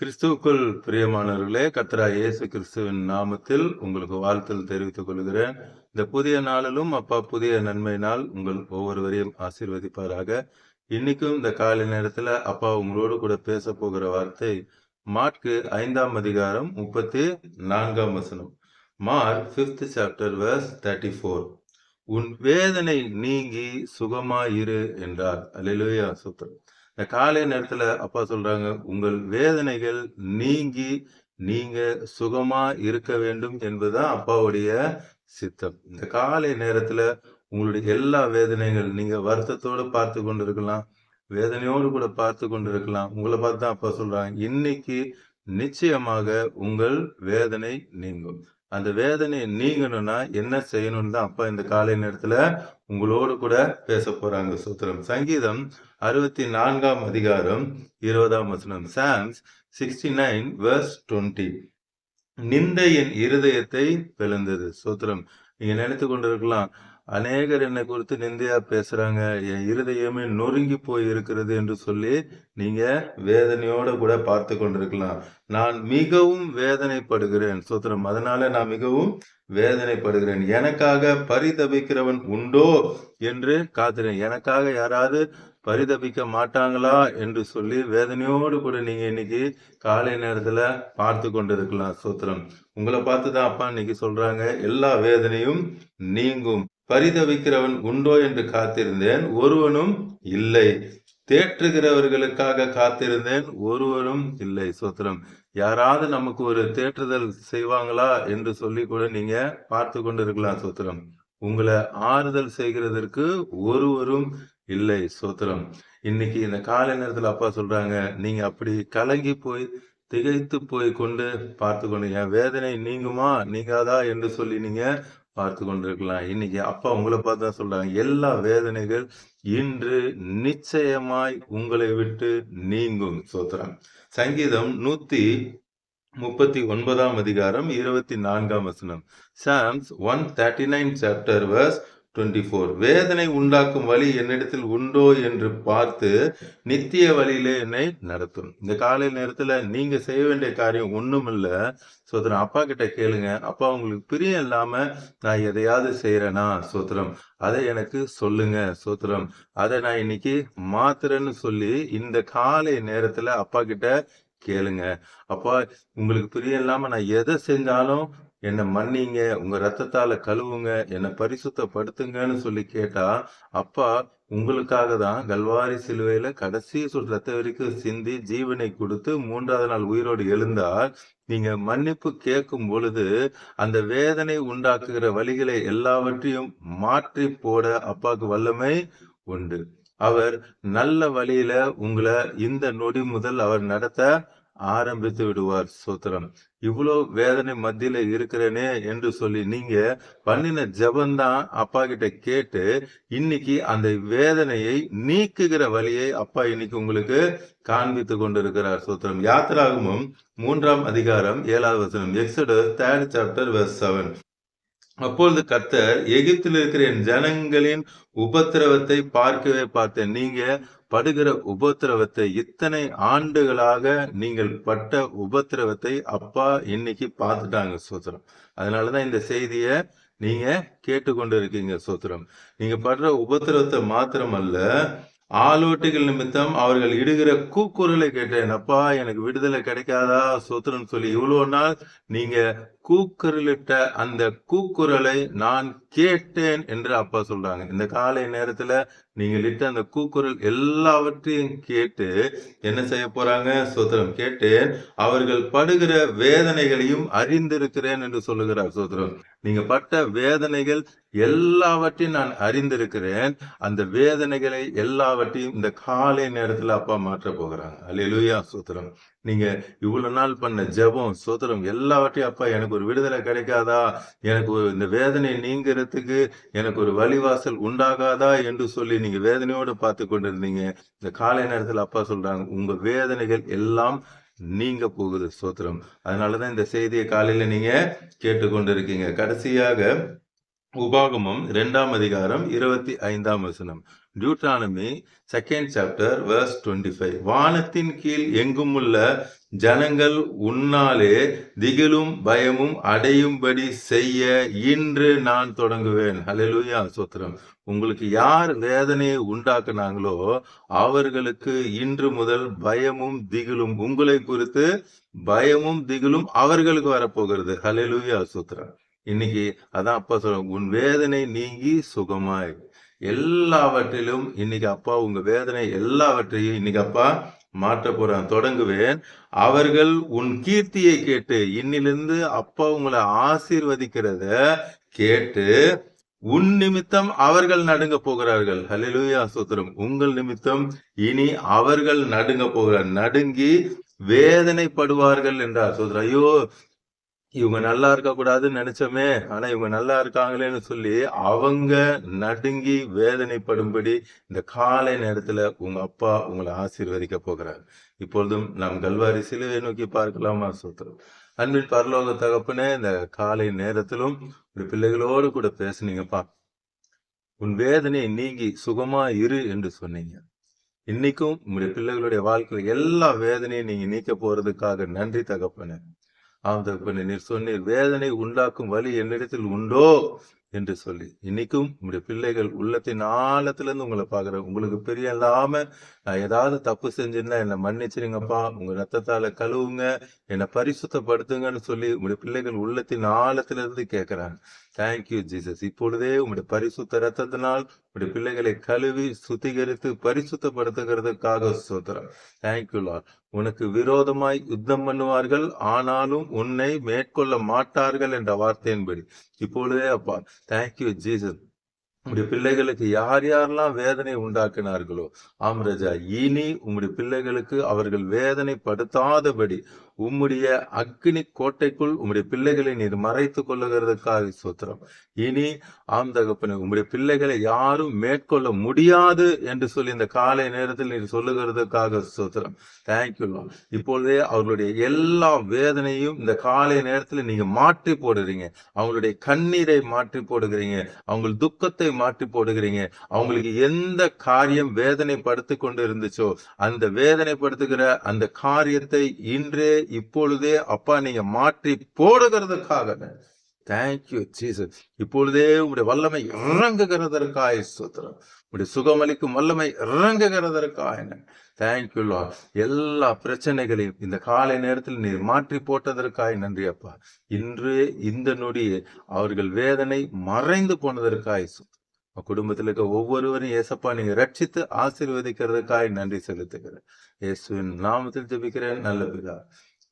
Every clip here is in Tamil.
கிறிஸ்துவுக்குள் பிரியமானவர்களே கத்ரா இயேசு கிறிஸ்துவின் நாமத்தில் உங்களுக்கு வாழ்த்தல் தெரிவித்துக் கொள்கிறேன். இந்த புதிய நாளிலும் அப்பா புதிய நன்மை நாள் உங்கள் ஒவ்வொருவரையும் ஆசீர்வதிப்பாராக. இன்னைக்கும் இந்த காலை நேரத்துல அப்பா உங்களோடு கூட பேச போகிற வார்த்தை மார்க்கு ஐந்தாம் அதிகாரம் முப்பத்தி நான்காம் வசனம். Mark fifth chapter verse thirty four உன் வேதனை நீங்கி சுகமாயிரு என்றார். அலிலுயா சுத்தம் இந்த காலை நேரத்தில் அப்பா சொல்கிறாங்க உங்கள் வேதனைகள் நீங்கி நீங்கள் சுகமாக இருக்க வேண்டும் என்பதுதான் அப்பாவுடைய சித்தம். இந்த காலை நேரத்தில் உங்களுடைய எல்லா வேதனைகள் நீங்கள் வருத்தத்தோடு பார்த்து கொண்டு இருக்கலாம் வேதனையோடு கூட பார்த்து கொண்டு இருக்கலாம் உங்களை பார்த்து தான் அப்பா சொல்கிறாங்க இன்னைக்கு நிச்சயமாக உங்கள் வேதனை நீங்கும். அந்த வேதனை நீங்கணும்னா என்ன செய்யணும்னு தான் அப்பா இந்த காலை நேரத்தில் உங்களோடு கூட பேச போகிறாங்க சூத்திரம். சங்கீதம் அறுபத்தி நான்காம் அதிகாரம் இருபதாம் வசனம். Psalms sixty nine verse twenty நிந்தை என் இருதயத்தை பிளந்தது சூத்திரம். நீங்க நினைத்து கொண்டிருக்கலாம் அநேகர் என்னை குறித்து நிந்தையா பேசுறாங்க என் இருதயமே நொறுங்கி போய் இருக்கிறது என்று சொல்லி நீங்க வேதனையோட கூட பார்த்து கொண்டிருக்கலாம். நான் மிகவும் வேதனைப்படுகிறேன். சூத்திரம். அதனால நான் மிகவும் வேதனைப்படுகிறேன். எனக்காக பரிதபிக்கிறவன் உண்டோ? என்று காத்துறேன் எனக்காக யாராவது பரிதபிக்க மாட்டாங்களா என்று சொல்லி வேதனையோடு கூட நீங்க இன்னைக்கு காலை நேரத்துல பார்த்து கொண்டிருக்கலாம் சூத்திரம். உங்களை பார்த்து தான் அப்பா இன்னைக்கு சொல்றாங்க எல்லா வேதனையும் நீங்கும். பரிதவிக்கிறவன் உண்டோ என்று காத்திருந்தேன் ஒருவனும் இல்லை. தேற்றுகிறவர்களுக்காக காத்திருந்தேன் ஒருவரும் இல்லை. சோத்திரம். யாராவது நமக்கு ஒரு தேற்றுதல் செய்வாங்களா என்று சொல்லி கூட நீங்க பார்த்து கொண்டிருக்கலாம் சோத்திரம். உங்களை ஆறுதல் செய்கிறதற்கு ஒருவரும் இல்லை சோத்திரம். இன்னைக்கு இந்த காலை நேரத்துல அப்பா சொல்றாங்க நீங்க அப்படி கலங்கி போய் திகைத்து போய் கொண்டு பார்த்து கொண்டு என் வேதனை நீங்குமா? நீங்காதா? என்று சொல்லி நீங்க பார்த்து கொண்டிருக்கலாம் இன்னைக்கு அப்பா உங்களை பார்த்து தான் சொல்றாங்க எல்லா வேதனைகள் இன்று நிச்சயமாய் உங்களை விட்டு நீங்கும் சோத்திரம். சங்கீதம் நூத்தி முப்பத்தி ஒன்பதாம் அதிகாரம் இருபத்தி நான்காம் வசனம். Psalms one thirty nine chapter verse twenty four வேதனை உண்டாக்கும் வழி என்னிடத்தில் உண்டோ என்று பார்த்து நித்திய வழியிலே என்னை நடத்தும். இந்த காலை நேரத்துல நீங்க செய்ய வேண்டிய காரியம் ஒண்ணும் இல்லை சோத்திரம் அப்பா கிட்ட கேளுங்க. அப்பா உங்களுக்கு பிரியம் இல்லாம நான் எதையாவது செய்யறேனா சோத்திரம் அதை எனக்கு சொல்லுங்க சோத்திரம் அதை நான் இன்னைக்கு மாத்துறேன்னு சொல்லி இந்த காலை நேரத்துல அப்பா கிட்ட கேளுங்க. அப்பா உங்களுக்கு பிரியம் இல்லாம நான் எதை செஞ்சாலும் என்னை மன்னிங்க உங்க ரத்தத்தால கழுவுங்க என்னை பரிசுத்தப்படுத்துங்கன்னு சொல்லி கேட்டா அப்பா உங்களுக்காக தான் கல்வாரி சிலுவையில கடைசி சொல் ரத்த வரைக்கும் சிந்தி ஜீவனை கொடுத்து மூன்றாவது நாள் உயிரோடு எழுந்தால் நீங்க மன்னிப்பு கேட்கும் பொழுது அந்த வேதனை உண்டாக்குகிற வழிகளை எல்லாவற்றையும் மாற்றி போட அப்பாவுக்கு வல்லமை உண்டு. அவர் நல்ல வழியில உங்களை இந்த நொடி முதல் அவர் நடத்த ஆரம்பித்து விடுவார் சோத்திரம். இவ்வளோ வேதனை மத்தியில இருக்கிறேனே என்று சொல்லி நீங்க பண்ணின ஜபந்தான் அப்பா கிட்ட கேட்டு இன்னைக்கு அந்த வேதனையை நீக்குகிற வழியை அப்பா இன்னைக்கு உங்களுக்கு காண்பித்து கொண்டிருக்கிறார் சோத்திரம். யாத்திராகமும் மூன்றாம் அதிகாரம் ஏழாவது வசனம். Exodus third chapter verse seven. அப்பொழுது கர்த்தர் எகிப்தில் இருக்கிற என் ஜனங்களின் உபத்திரவத்தை பார்க்கவே பார்த்தேன். நீங்க படுகிற உபத்திரவத்தை இத்தனை ஆண்டுகளாக நீங்கள் பட்ட உபத்திரவத்தை அப்பா இன்னைக்கு பார்த்துட்டாங்க சோத்திரம். அதனாலதான் இந்த செய்திய நீங்க கேட்டுக்கொண்டு இருக்கீங்க சோத்திரம். நீங்க படுற உபத்திரவத்தை மாத்திரமல்ல ஆலோட்டிகள் நிமித்தம் அவர்கள் இடுகிற கூக்குரலை கேட்டேன். அப்பா எனக்கு விடுதலை கிடைக்காதா சோத்திரம் சொல்லி இவ்வளோ நாள் நீங்க கூக்குரலிட்ட அந்த கூக்குரலை நான் கேட்டேன் என்று அப்பா சொல்றாங்க. இந்த காலை நேரத்துல நீங்கள் இட்ட அந்த கூக்குரல் எல்லாவற்றையும் கேட்டு என்ன செய்ய போறாங்க? சோத்திரம். கேட்டேன். அவர்கள் படுகிற வேதனைகளையும் அறிந்திருக்கிறேன் என்று சொல்லுகிறார் சோத்திரம். நீங்க பட்ட வேதனைகள் எல்லாவற்றையும் நான் அறிந்திருக்கிறேன். அந்த வேதனைகளை எல்லாவற்றையும் இந்த காலை நேரத்துல அப்பா மாற்ற போகிறாங்க. அல்லேலூயா சோத்திரம். நீங்க இவ்வளவு நாள் பண்ண ஜெபம் சோத்திரம் எல்லாவற்றையும் அப்பா எனக்கு ஒரு விடுதலை கிடைக்காதா? எனக்கு ஒரு இந்த வேதனை நீங்கிறதுக்கு எனக்கு ஒரு வழிவாசல் உண்டாகாதா என்று சொல்லி நீங்க வேதனையோடு பார்த்து கொண்டிருந்தீங்க. இந்த காலை நேரத்துல அப்பா சொல்றாங்க உங்க வேதனைகள் எல்லாம் நீங்க போகுது சோத்திரம் அதனாலதான் இந்த செய்தியை காலையில நீங்க கேட்டுக்கொண்டிருக்கீங்க. கடைசியாக உபாகமம் இரண்டாம் அதிகாரம் இருபத்தி ஐந்தாம் வசனம். Deuteronomy second chapter verse twenty five வானத்தின் கீழ் எங்கும் உள்ள ஜனங்கள் உன்னாலே திகிலும் பயமும் அடையும்படி செய்ய இன்று நான் தொடங்குவேன். ஹalleluya சோத்திரம். உங்களுக்கு யார் வேதனையை உண்டாக்குனாங்களோ அவர்களுக்கு இன்று முதல் பயமும் திகிலும் உங்களை குறித்து பயமும் திகிலும் அவர்களுக்கு வரப்போகிறது. ஹலெலுயா சோத்திரம். இன்னைக்கு அதான் அப்பா சொல்ல உன் வேதனை நீங்கி சுகமாய். எல்லாவற்றிலும் இன்னைக்கு அப்பா உங்க வேதனை எல்லாவற்றையும் இன்னைக்கு அப்பா மாற்ற போறான். தொடங்குவேன். அவர்கள் உன் கீர்த்தியை கேட்டு இன்னிலிருந்து அப்பா உங்களை ஆசீர்வதிக்கிறத கேட்டு உன் நிமித்தம் அவர்கள் நடுங்க போகிறார்கள். ஹalleluya சூத்திரம் உங்கள் நிமித்தம் இனி அவர்கள் நடுங்க போகிறார். நடுங்கி வேதனைப்படுவார்கள் என்றார். சோதரர் ஐயோ இவங்க நல்லா இருக்க கூடாதுன்னு நினைச்சோமே ஆனா இவங்க நல்லா இருக்காங்களேன்னு சொல்லி அவங்க நடுங்கி வேதனைப்படும்படி இந்த காலை நேரத்துல உங்க அப்பா உங்களை ஆசீர்வதிக்க போகிறார். இப்பொழுதும் நாம் கல்வாரி சிலுவை நோக்கி பார்க்கலாமா சோத்திரம்? அன்பின் பரலோக தகப்பனே இந்த காலை நேரத்திலும் ஒரு பிள்ளைகளோடு கூட பேசுனீங்கப்பா. உன் வேதனை நீங்கி சுகமா இரு என்று சொன்னீங்க. இன்னைக்கும் உங்களுடைய பிள்ளைகளுடைய வாழ்க்கையில எல்லா வேதனையும் நீங்க நீக்க போறதுக்காக நன்றி தகப்பனே. ஆம் தகப்பனே நீர் சொன்னீர் வேதனை உண்டாக்கும் வழி என்னிடத்தில் உண்டோ? என்று சொல்லி இன்னைக்கும் உங்களுடைய பிள்ளைகள் உள்ளத்தின் ஆழத்திலிருந்து உங்களை பாக்குறேன் உங்களுக்கு பெரிய இல்லாம நான் ஏதாவது தப்பு செஞ்சிருந்தா என்னை மன்னிச்சிருங்கப்பா. உங்க ரத்தத்தால கழுவுங்க என்னை பரிசுத்தப்படுத்துங்கன்னு சொல்லி உங்களுடைய பிள்ளைகள் உள்ளத்தின் ஆழத்திலிருந்து கேட்கிறாங்க. தேங்க்யூ ஜீசஸ் இப்பொழுதே உங்களுடைய பரிசுத்த ரத்தத்தினால் உங்களுடைய பிள்ளைகளை கழுவி சுத்திகரித்து பரிசுத்தப்படுத்துகிறதுக்காக சோத்திரம் தேங்க்யூ லார்ட் உனக்கு விரோதமாய் யுத்தம் பண்ணுவார்கள் ஆனாலும் உன்னை மேற்கொள்ள மாட்டார்கள் என்ற வார்த்தையின்படி. இப்பொழுதே அப்பா தேங்க்யூ ஜீசஸ் உங்களுடைய பிள்ளைகளுக்கு யார் யாரெல்லாம் வேதனை உண்டாக்கினார்களோ ஆம் ராஜா இனி உங்களுடைய பிள்ளைகளுக்கு அவர்கள் வேதனைப்படுத்தாதபடி உம்முடைய அக்னி கோட்டைக்குள் உம்முடைய பிள்ளைகளை நீர் மறைத்துக் கொள்ளுகிறதுக்காக சூத்திரம் இனி ஆம் தகப்பனே உம்முடைய பிள்ளைகளை யாரும் மேற்கொள்ள முடியாது என்று சொல்லி இந்த காலை நேரத்தில் நீர் சொல்லுகிறதுக்காக சூத்திரம் தேங்க்யூ இப்பொழுதே அவர்களுடைய எல்லா வேதனையும் இந்த காலை நேரத்தில் நீங்க மாற்றி போடுறீங்க. அவங்களுடைய கண்ணீரை மாற்றி போடுகிறீங்க. அவங்க துக்கத்தை மாற்றி போடுகிறீங்க. அவங்களுக்கு எந்த காரியம் வேதனைப்படுத்தி கொண்டு இருந்துச்சோ அந்த வேதனைப்படுத்துகிற அந்த காரியத்தை இன்றே இப்பொழுதே அப்பா நீங்க மாற்றி போடுகிறதுக்காக தேங்க்யூ ஜீசஸ் இப்பொழுதே உங்களுடைய வல்லமை இறங்குகிறதற்காய் சுத்திரம் உங்களுடைய சுகமளிக்கும் வல்லமை இறங்குகிறதற்காக தேங்க்யூ லா எல்லா பிரச்சனைகளையும் இந்த காலை நேரத்தில் நீர் மாற்றி போட்டதற்காய் நன்றி அப்பா. இன்று இந்த நொடியே அவர்கள் வேதனை மறைந்து போனதற்காய் சுத்திரம் குடும்பத்தில் இருக்க ஒவ்வொருவரையும் ஏசப்பா நீங்க ரட்சித்து ஆசீர்வதிக்கிறதுக்காய் நன்றி செலுத்துகிறேன். இயேசுவின் நாமத்தில் ஜபிக்கிறேன். நல்ல பிதா.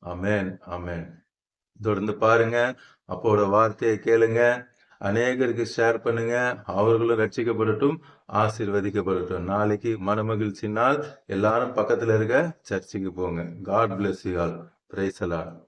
அமேன் அமேன் தொடர்ந்து பாருங்க. அப்போட வார்த்தையை கேளுங்க. அநேகருக்கு ஷேர் பண்ணுங்க. அவர்களும் ரட்சிக்கப்படட்டும் ஆசீர்வதிக்கப்படட்டும். நாளைக்கு மனமகிழ்ச்சினால் எல்லாரும் பக்கத்துல இருக்க சர்ச்சுக்கு போங்க. God bless you all பிரைசலா